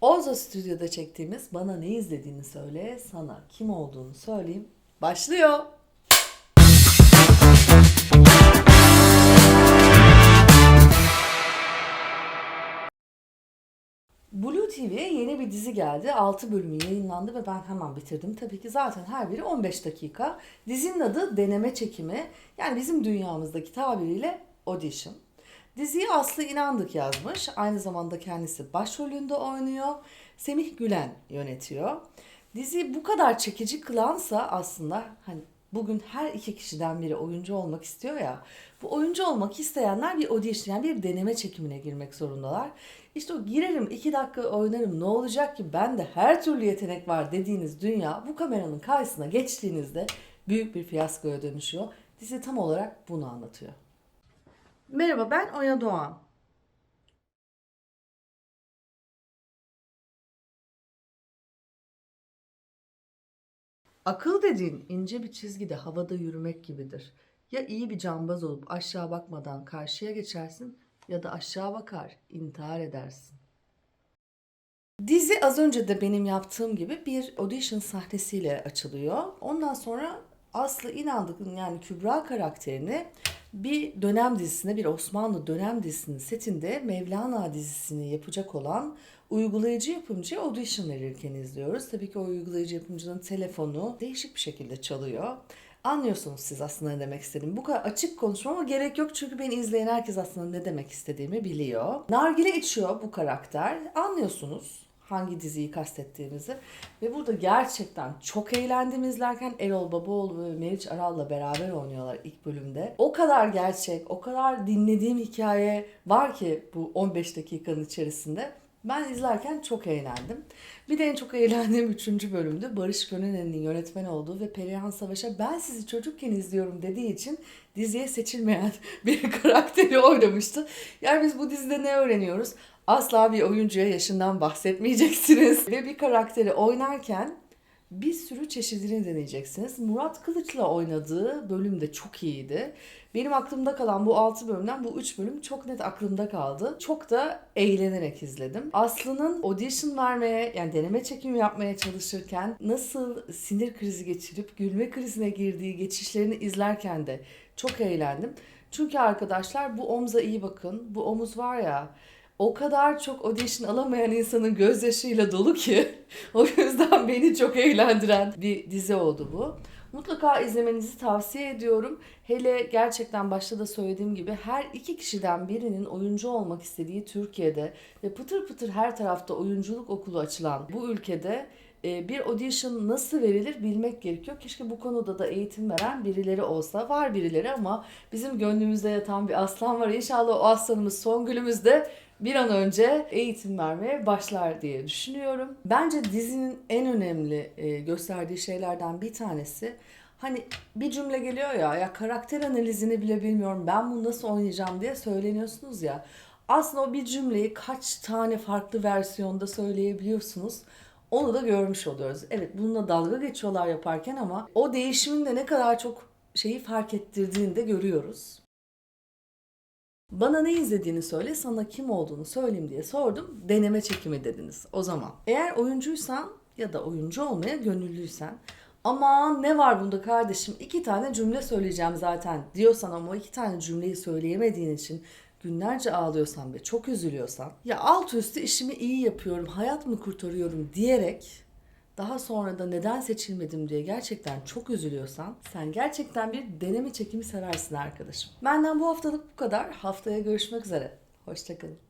Ozo Stüdyo'da çektiğimiz Bana Ne izlediğini söyle, sana kim olduğunu söyleyeyim. Başlıyor. Blue TV'ye yeni bir dizi geldi. 6 bölümü yayınlandı ve ben hemen bitirdim. Tabii ki zaten her biri 15 dakika. Dizinin adı Deneme Çekimi. Yani bizim dünyamızdaki tabiriyle audition. Diziyi Aslı İnandık yazmış. Aynı zamanda kendisi başrolünde oynuyor. Semih Gülen yönetiyor. Diziyi bu kadar çekici kılansa aslında hani bugün her iki kişiden biri oyuncu olmak istiyor ya. Bu oyuncu olmak isteyenler bir audition yani bir deneme çekimine girmek zorundalar. İşte o girerim iki dakika oynarım ne olacak ki ben de her türlü yetenek var dediğiniz dünya bu kameranın karşısına geçtiğinizde büyük bir fiyaskoya dönüşüyor. Dizi tam olarak bunu anlatıyor. Merhaba ben Oya Doğan. Akıl dediğin ince bir çizgide havada yürümek gibidir. Ya iyi bir cambaz olup aşağı bakmadan karşıya geçersin ya da aşağı bakar, intihar edersin. Dizi az önce de benim yaptığım gibi bir audition sahnesiyle açılıyor. Ondan sonra Aslı İnandık'ın yani Kübra karakterini bir dönem dizisinde, bir Osmanlı dönem dizisinin setinde Mevlana dizisini yapacak olan uygulayıcı yapımcıya audition verirken izliyoruz. Tabii ki o uygulayıcı yapımcının telefonu değişik bir şekilde çalıyor. Anlıyorsunuz siz aslında ne demek istediğimi. Bu kadar açık konuşmama gerek yok çünkü beni izleyen herkes aslında ne demek istediğimi biliyor. Nargile içiyor bu karakter. Anlıyorsunuz hangi diziyi kastettiğimizi. Ve burada gerçekten çok eğlendim izlerken Erol Babaoğlu ve Meriç Aral'la beraber oynuyorlar ilk bölümde. O kadar gerçek, o kadar dinlediğim hikaye var ki bu 15 dakikanın içerisinde. Ben izlerken çok eğlendim. Bir de en çok eğlendiğim 3. bölümdü. Barış Gönenen'in yönetmen olduğu ve Perihan Savaş'a ben sizi çocukken izliyorum dediği için diziye seçilmeyen bir karakteri oynamıştı. Yani biz bu dizide ne öğreniyoruz? Asla bir oyuncuya yaşından bahsetmeyeceksiniz. Ve bir karakteri oynarken bir sürü çeşidini deneyeceksiniz. Murat Kılıç'la oynadığı bölüm de çok iyiydi. Benim aklımda kalan bu 6 bölümden bu 3 bölüm çok net aklımda kaldı. Çok da eğlenerek izledim. Aslı'nın audition vermeye yani deneme çekimi yapmaya çalışırken nasıl sinir krizi geçirip gülme krizine girdiği geçişlerini izlerken de çok eğlendim. Çünkü arkadaşlar bu omza iyi bakın. Bu omuz var ya o kadar çok audition alamayan insanın gözyaşıyla dolu ki o yüzden beni çok eğlendiren bir dizi oldu bu. Mutlaka izlemenizi tavsiye ediyorum. Hele gerçekten başta da söylediğim gibi her iki kişiden birinin oyuncu olmak istediği Türkiye'de ve pıtır pıtır her tarafta oyunculuk okulu açılan bu ülkede e, bir audition nasıl verilir bilmek gerekiyor. Keşke bu konuda da eğitim veren birileri olsa. Var birileri ama bizim gönlümüzde yatan bir aslan var. İnşallah o aslanımız son günümüzde bir an önce eğitim vermeye başlar diye düşünüyorum. Bence dizinin en önemli e, gösterdiği şeylerden bir tanesi hani bir cümle geliyor ya ya karakter analizini bile bilmiyorum ben bunu nasıl oynayacağım diye söyleniyorsunuz ya. Aslında o bir cümleyi kaç tane farklı versiyonda söyleyebiliyorsunuz. Onu da görmüş oluyoruz. Evet bununla dalga geçiyorlar yaparken ama o değişimin de ne kadar çok şeyi fark ettirdiğini de görüyoruz. Bana ne izlediğini söyle, sana kim olduğunu söyleyeyim diye sordum. Deneme çekimi dediniz o zaman. Eğer oyuncuysan ya da oyuncu olmaya gönüllüysen aman ne var bunda kardeşim iki tane cümle söyleyeceğim zaten diyorsan ama iki tane cümleyi söyleyemediğin için günlerce ağlıyorsan ve çok üzülüyorsan ya alt üstü işimi iyi yapıyorum, hayat mı kurtarıyorum diyerek daha sonra da neden seçilmedim diye gerçekten çok üzülüyorsan sen gerçekten bir deneme çekimi seversin arkadaşım. Benden bu haftalık bu kadar. Haftaya görüşmek üzere. Hoşçakalın.